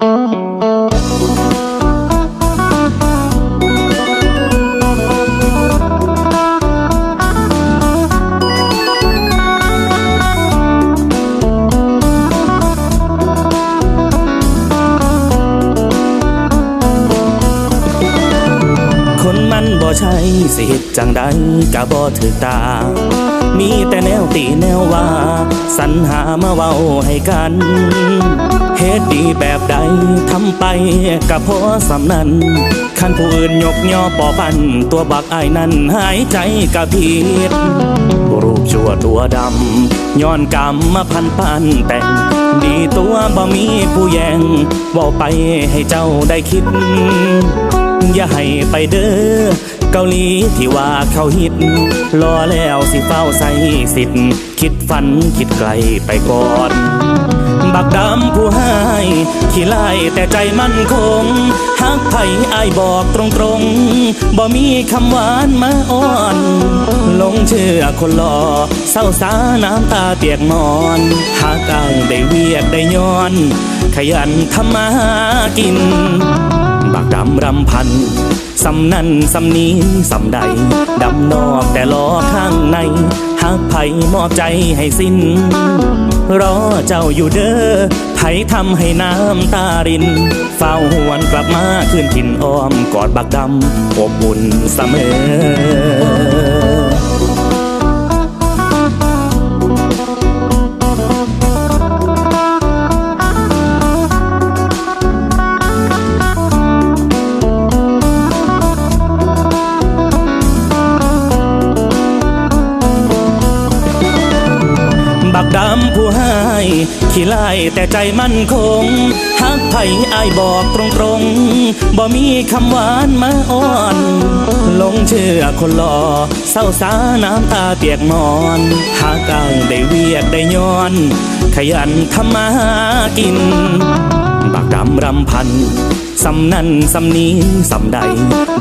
ค ใช่สิเฮ็ดจังใดกะบ่ถือตา มีแต่แนวตีแนวว่า สรรหามาเว้าให้กันเฮ็ดดีแบบใดทำไปกะพอสำนั้นคันผู้อื่นยกย่อปอปัน ตัวบักอายนั้นหายใจกะผิดรูปชั่วตัวดำย้อนกรรมมาพันปันแต่งดีตัวบ่มีผู้แยงบอกไปให้เจ้าได้คิด อย่าให้ไปเด้อ เกาหลีที่ว่าเขาฮิตรอแล้วสิเฝ้าใส่สิทธิ์คิดฝันคิดไกลไปก่อน บักดำผู้ให้ขี้ไล่แต่ใจมั่นคงหักไผอายบอกตรงๆบ่มีคำหวานมาอ้อนลงเชื่อคนหล่อเศร้าสาน้ำตาเปียกหมอนหากอายได้เวียกได้ย้อน ขยันทำมากินำพันสำนั่นสำนี้สำใด ดำนอกแต่ล้อข้างในหากไผมอบใจให้สิ้น รอเจ้าอยู่เด้อไผทำให้น้ำตาริน เฝ้าหวนกลับมาขึ้นถิ่นอ้อมกอดบักดำอบอุ่นเสมอ ดำผู้ให้ขี้ไล่แต่ใจมั่นคงหักไผอายบอกตรงๆบ่มีคำหวานมาอ้อนลงเชื่อคนหล่อเศร้าสาน้ำตาเปียกหมอนหากอายได้เวียกได้ย้อน ขยันทำมากินบักดำรำพันสำนั่นสำนี้สำใด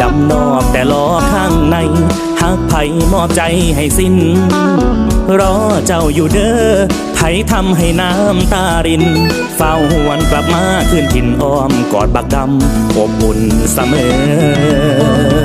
ดำนอกแต่ล้อข้างใน หากไผมอบใจให้สิ้น รอเจ้าอยู่เด้อไผทำให้น้ำตาริน เฝ้าหวนกลับมาขึ้นถิ่นอ้อมกอดบักดำอบอุ่นเสมอ